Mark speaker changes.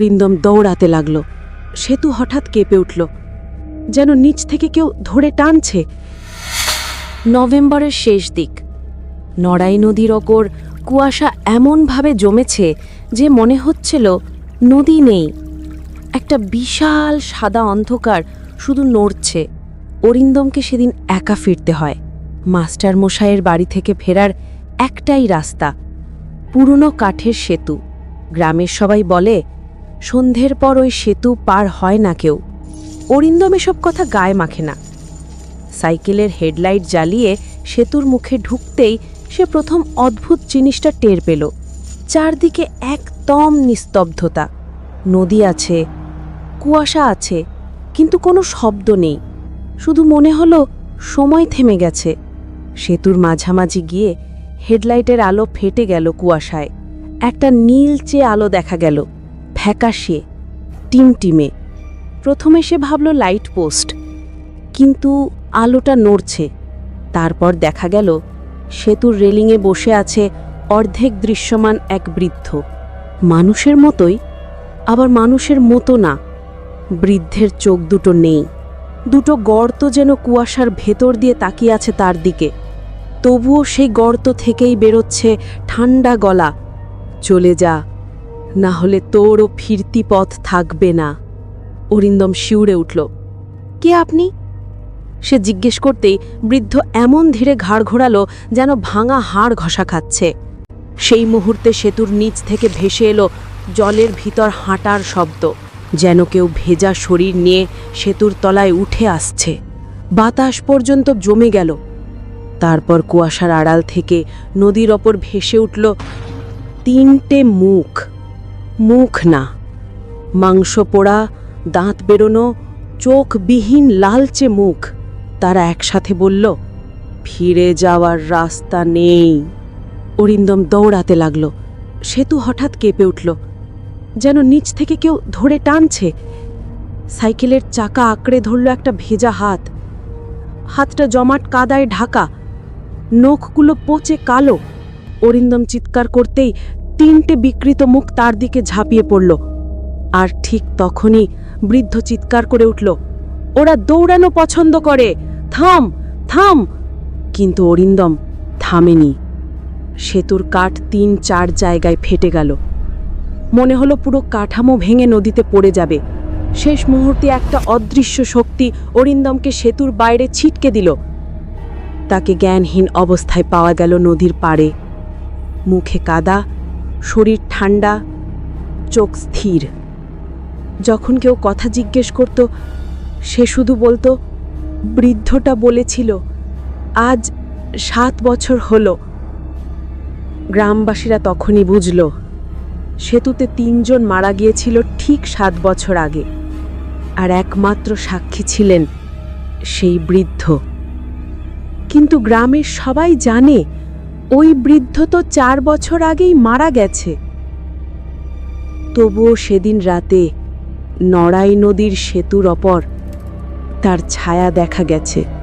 Speaker 1: বৃন্দম দৌড়াতে লাগল। সেতু হঠাৎ কেঁপে উঠল, যেন নিচ থেকে কেউ ধরে টানছে। নভেম্বরের শেষ দিক। নড়াই নদীর ওপর কুয়াশা এমনভাবে জমেছে যে মনে হচ্ছিল নদী নেই। একটা বিশাল সাদা অন্ধকার শুধু নড়ছে। অরিন্দমকে সেদিন একা ফিরতে হয়। মাস্টার মশাইয়ের বাড়ি থেকে ফেরার একটাই রাস্তা, পুরনো কাঠের সেতু। গ্রামের সবাই বলে সন্ধ্যের পর ওই সেতু পার হয় না কেউ। অরিন্দম এসব কথা গায়ে মাখে না। সাইকেলের হেডলাইট জ্বালিয়ে সেতুর মুখে ঢুকতেই সে প্রথম অদ্ভুত জিনিসটা টের পেল। চারদিকে একদম নিস্তব্ধতা। নদী আছে, কুয়াশা আছে, কিন্তু কোনো শব্দ নেই। শুধু মনে হলো সময় থেমে গেছে। সেতুর মাঝামাঝি গিয়ে হেডলাইটের আলো ফেটে গেল কুয়াশায়। একটা নীলচে আলো দেখা গেল। ফ্যাকাশে টিমটিমে প্রথমে সে ভাবল লাইট পোস্ট, কিন্তু আলোটা নড়ছে। তারপর দেখা গেল সেতুর রেলিংয়ে বসে আছে অর্ধেক দৃশ্যমান এক বৃদ্ধ। মানুষের মতোই, আবার মানুষের মতো না। বৃদ্ধের চোখ দুটো নেই। দুটো গর্ত যেন কুয়াশার ভেতর দিয়ে তাকিয়ে আছে তার দিকে। তবুও সেই গর্ত থেকেই বেরোচ্ছে ঠান্ডা গলা। চলে যা। না হলে তোরও ফিরতি পথ থাকবে না। অরিন্দম শিউরে উঠল, কে আপনি? সে জিজ্ঞেস করতেই বৃদ্ধ এমন ধীরে ঘাড় ঘোরালো যেন ভাঙা হাড় ঘষা খাচ্ছে। সেই মুহূর্তে সেতুর নিচ থেকে ভেসে এলো জলের ভিতর হাঁটার শব্দ, যেন কেউ ভেজা শরীর নিয়ে সেতুর তলায় উঠে আসছে। বাতাস পর্যন্ত জমে গেল। তারপর কুয়াশার আড়াল থেকে নদীর ওপর ভেসে উঠল তিনটে মুখ। মুখ না। মাংস পোড়া, দাঁত বেরোনো চোখবিহীন লালচে মুখ। তারা একসাথে বলল, ফিরে যাওয়ার রাস্তা নেই। অরিন্দম দৌড়াতে লাগল। সেতু হঠাৎ কেঁপে উঠল, যেন নিচ থেকে কেউ ধরে টানছে। সাইকেলের চাকা আঁকড়ে ধরল একটা ভেজা হাত। হাতটা জমাট কাদায় ঢাকা, নখগুলো পচে কালো। অরিন্দম চিৎকার করতেই তিনটে বিকৃত মুখ তার দিকে ঝাঁপিয়ে পড়ল। আর ঠিক তখনই বৃদ্ধ চিৎকার করে উঠল, ওরা দৌড়ানো পছন্দ করে। থাম থাম। কিন্তু অরিন্দম থামেনি। সেতুর কাঠ তিন চার জায়গায় ফেটে গেল। মনে হলো পুরো কাঠামো ভেঙে নদীতে পড়ে যাবে। শেষ মুহূর্তে একটা অদৃশ্য শক্তি অরিন্দমকে সেতুর বাইরে ছিটকে দিল। তাকে জ্ঞানহীন অবস্থায় পাওয়া গেল নদীর পাড়ে। মুখে কাদা শরীর ঠান্ডা, চোখ স্থির। যখন কেউ কথা জিজ্ঞেস করত, সে শুধু বলতো, বৃদ্ধটা বলেছিল, আজ সাত বছর হলো। গ্রামবাসীরা তখনই বুঝল, সেতুতে তিনজন মারা গিয়েছিল ঠিক সাত বছর আগে, আর একমাত্র সাক্ষী ছিলেন সেই বৃদ্ধ। কিন্তু গ্রামের সবাই জানে ওই বৃদ্ধ তো চার বছর আগেই মারা গেছে। তবুও সেদিন রাতে নড়াই নদীর সেতুর অপর তার ছায়া দেখা গেছে।